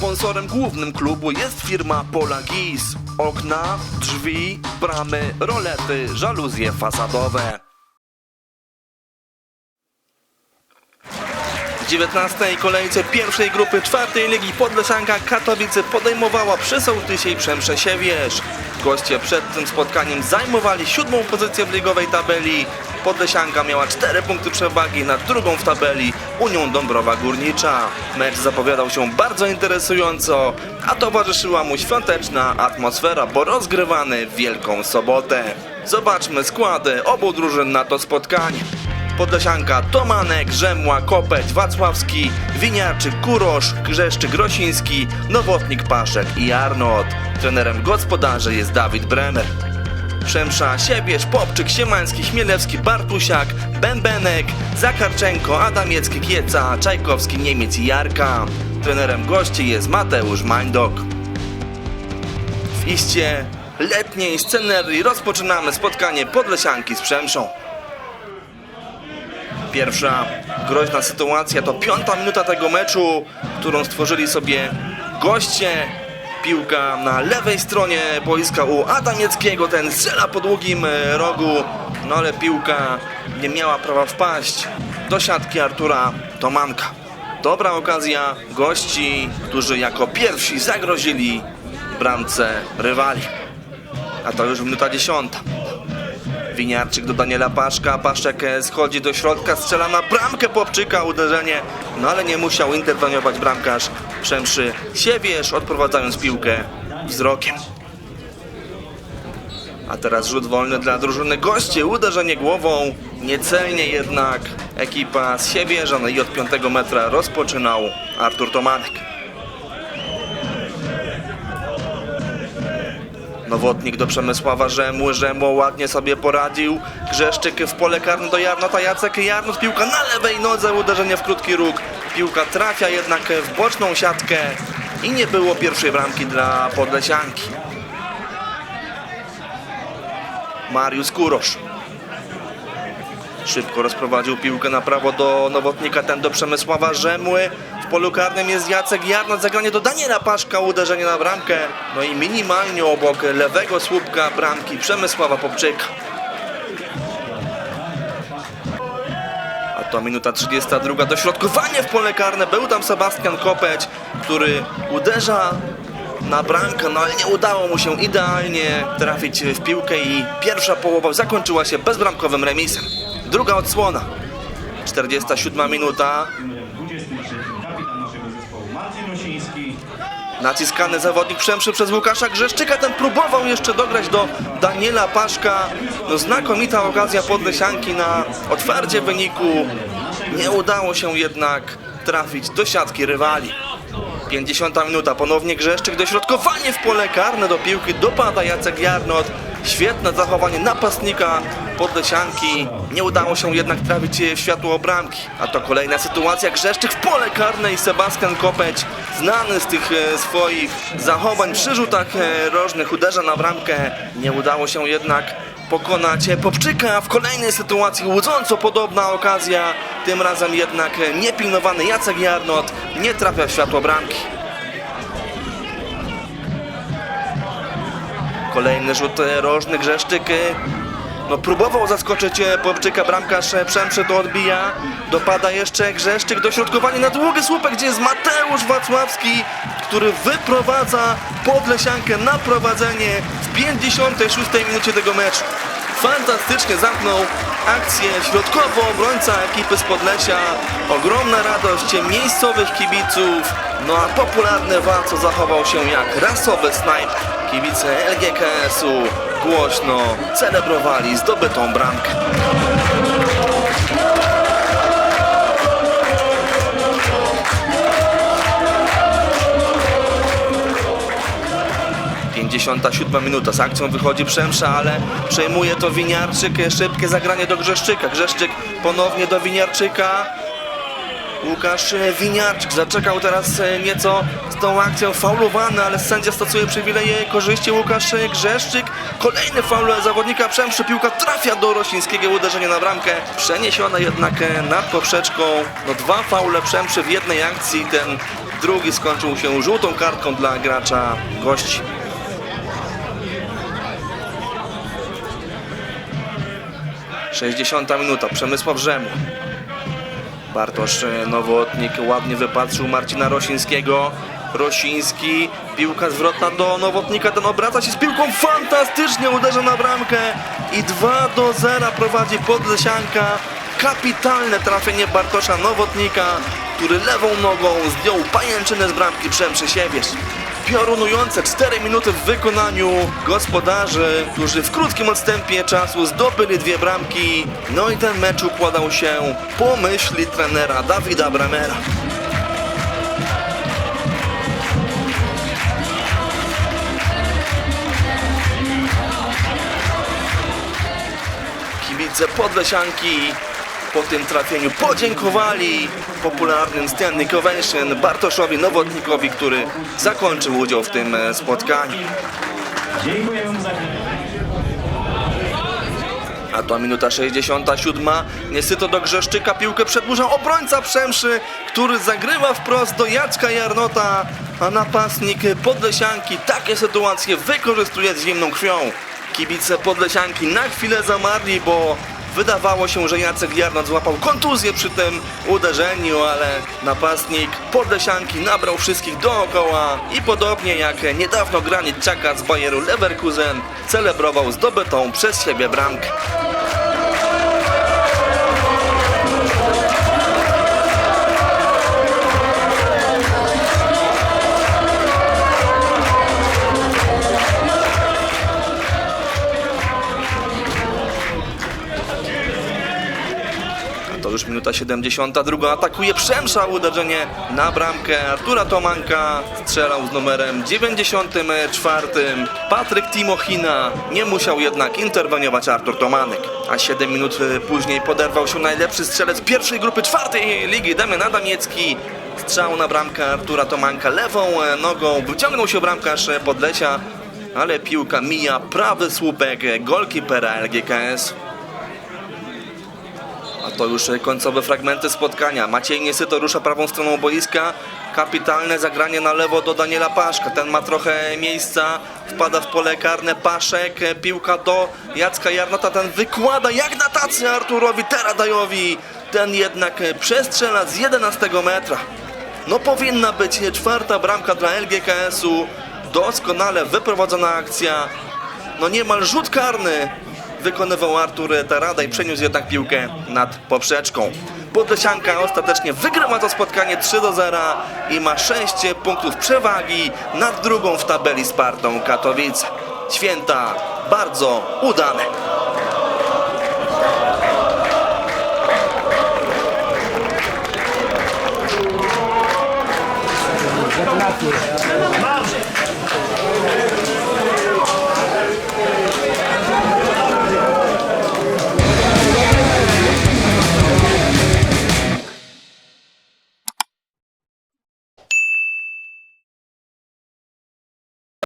Sponsorem głównym klubu jest firma Pola Gis. Okna, drzwi, bramy, rolety, żaluzje fasadowe. W 19. kolejce pierwszej grupy czwartej ligi Podleszanka Katowice podejmowała przy Sołtysie i Przemszesiewierz. Goście przed tym spotkaniem zajmowali siódmą pozycję w ligowej tabeli. Podlesianka miała 4 punkty przewagi nad drugą w tabeli Unią Dąbrowa Górnicza. Mecz zapowiadał się bardzo interesująco, a towarzyszyła mu świąteczna atmosfera, bo rozgrywany w Wielką Sobotę. Zobaczmy składy obu drużyn na to spotkanie. Podlesianka Tomanek, Rzemła, Kopeć, Wacławski, Winiarczyk, Kurosz, Grzeszczyk, Grosiński, Nowotnik, Paszek i Arnold. Trenerem gospodarzy jest Dawid Bremer. Przemsza, Siebierz, Popczyk, Siemański, Chmielewski, Bartusiak, Bębenek, Zakarczenko, Adamiecki, Kieca, Czajkowski, Niemiec i Jarka. Trenerem gości jest Mateusz Mańdok. W iście letniej scenerii rozpoczynamy spotkanie Podlesianki z Przemszą. Pierwsza groźna sytuacja to piąta minuta tego meczu, którą stworzyli sobie goście. Piłka na lewej stronie boiska u Adamieckiego, ten strzela po długim e, rogu, no ale piłka nie miała prawa wpaść do siatki Artura Tomanka. Dobra okazja gości, którzy jako pierwsi zagrozili bramce rywali. A to już minuta dziesiąta. Winiarczyk do Daniela Paszka, Paszczek e, schodzi do środka, strzela na bramkę Popczyka, uderzenie, no ale nie musiał interweniować bramkarz Przemszy Siewierz, odprowadzając piłkę wzrokiem. A teraz rzut wolny dla drużyny gości, uderzenie głową, niecelnie jednak ekipa z Siewierza, no i od 5 metra rozpoczynał Artur Tomanek. Nowotnik do Przemysława Rzemły, Rzemło ładnie sobie poradził. Grzeszczyk w pole karne do Jarnota, Jacek Jarnot, piłka na lewej nodze, uderzenie w krótki róg. Piłka trafia jednak w boczną siatkę i nie było pierwszej bramki dla Podlesianki. Mariusz Kurosz. Szybko rozprowadził piłkę na prawo do Nowotnika, ten do Przemysława Rzemły. Polu karnym jest Jacek Jarnot, zagranie do Daniela Paszka, uderzenie na bramkę. No i minimalnie obok lewego słupka bramki Przemysława Popczyka. A to minuta 32, dośrodkowanie w pole karne. Był tam Sebastian Kopeć, który uderza na bramkę, no ale nie udało mu się idealnie trafić w piłkę i pierwsza połowa zakończyła się bezbramkowym remisem. Druga odsłona. 47 minuta. Rosiński. Naciskany zawodnik Przemszy przez Łukasza Grzeszczyka. Ten próbował jeszcze dograć do Daniela Paszka. No znakomita okazja Podlesianki na otwarcie wyniku. Nie udało się jednak trafić do siatki rywali. 50 minuta, ponownie Grzeszczyk, dośrodkowanie w pole karne do piłki, dopada Jacek Jarnot. Świetne zachowanie napastnika Podlesianki. Nie udało się jednak trafić w światło bramki. A to kolejna sytuacja, Grzeszczyk w pole karne i Sebastian Kopeć, znany z tych e, swoich zachowań przy rzutach e, rożnych, uderza na bramkę. Nie udało się jednak pokonać Popczyka w kolejnej sytuacji łudząco podobna okazja tym razem jednak niepilnowany Jacek Jarnot nie trafia w światło bramki kolejny rzut e, rożny Grzeszczyk e, no, próbował zaskoczyć e, Popczyka, bramkarz e, Przemszy to odbija, dopada jeszcze Grzeszczyk, dośrodkowanie na długi słupek, gdzie jest Mateusz Wacławski, który wyprowadza Podlesiankę na prowadzenie w 56 minucie tego meczu. Fantastycznie zamknął akcję środkowo obrońca ekipy z Podlesia. Ogromna radość miejscowych kibiców. No a popularny Waco zachował się jak rasowy snajp. Kibice LGKS-u głośno celebrowali zdobytą bramkę. Siódma minuta, z akcją wychodzi Przemsza, ale przejmuje to Winiarczyk, szybkie zagranie do Grzeszczyka, Grzeszczyk ponownie do Winiarczyka, Łukasz Winiarczyk zaczekał teraz e, nieco z tą akcją faulowany, ale sędzia stosuje przywileje korzyści Łukasz Grzeszczyk. Kolejny faul zawodnika Przemszy, piłka trafia do Rosińskiego, uderzenie na bramkę. Przeniesione jednak e, nad poprzeczką. No dwa faule Przemszy w jednej akcji, ten drugi skończył się żółtą kartką dla gracza gości. Sześćdziesiąta minuta, Przemysław Rzemu. Bartosz e, Nowotnik ładnie wypatrzył Marcina Rosińskiego. Rosiński, piłka zwrotna do Nowotnika, ten obraca się z piłką, fantastycznie uderza na bramkę i 2 do 0 prowadzi Podlesianka. Kapitalne trafienie Bartosza Nowotnika, który lewą nogą zdjął pajęczynę z bramki Przemszy Siewierz. Piorunujące 4 minuty w wykonaniu gospodarzy, którzy w krótkim odstępie czasu zdobyli dwie bramki. No i ten mecz układał się po myśli trenera Dawida Bramera. Kibice Podlesianki po tym trafieniu podziękowali popularnym Standing Ovation Bartoszowi Nowotnikowi, który zakończył udział w tym e, spotkaniu. Za A to minuta 67. Niesyto do Grzeszczyka piłkę przedłuża obrońca Przemszy, który zagrywa wprost do Jacka Jarnota, a napastnik Podlesianki takie sytuacje wykorzystuje z zimną krwią. Kibice Podlesianki na chwilę zamarli, bo wydawało się, że Jacek Jarnot złapał kontuzję przy tym uderzeniu, ale napastnik Podlesianki nabrał wszystkich dookoła i podobnie jak niedawno granit Czaka z Bayeru Leverkusen celebrował zdobytą przez siebie bramkę. Minuta 72. Atakuje Przemsza uderzenie na bramkę. Artura Tomanka strzelał z numerem 94. Patryk Timochina. Nie musiał jednak interweniować Artur Tomanek. A 7 minut e, później poderwał się najlepszy strzelec pierwszej grupy czwartej ligi Damian Adamiecki. Strzał na bramkę Artura Tomanka lewą e, nogą. Wyciągnął się bramkarz Podlesia, ale piłka mija prawy słupek golkipera LGKS. To już końcowe fragmenty spotkania. Maciej Niesyto rusza prawą stroną boiska. Kapitalne zagranie na lewo do Daniela Paszka. Ten ma trochę miejsca. Wpada w pole karne Paszek. Piłka do Jacka Jarnota. Ten wykłada jak na tacy Arturowi Teradajowi. Ten jednak przestrzela z 11 metra. No powinna być czwarta bramka dla LGKS-u. Doskonale wyprowadzona akcja. No niemal rzut karny wykonywał Artur Tarada i przeniósł jednak piłkę nad poprzeczką. Podlesianka ostatecznie wygrywa to spotkanie 3 do 0 i ma 6 punktów przewagi nad drugą w tabeli Spartą Katowice. Święta bardzo udane.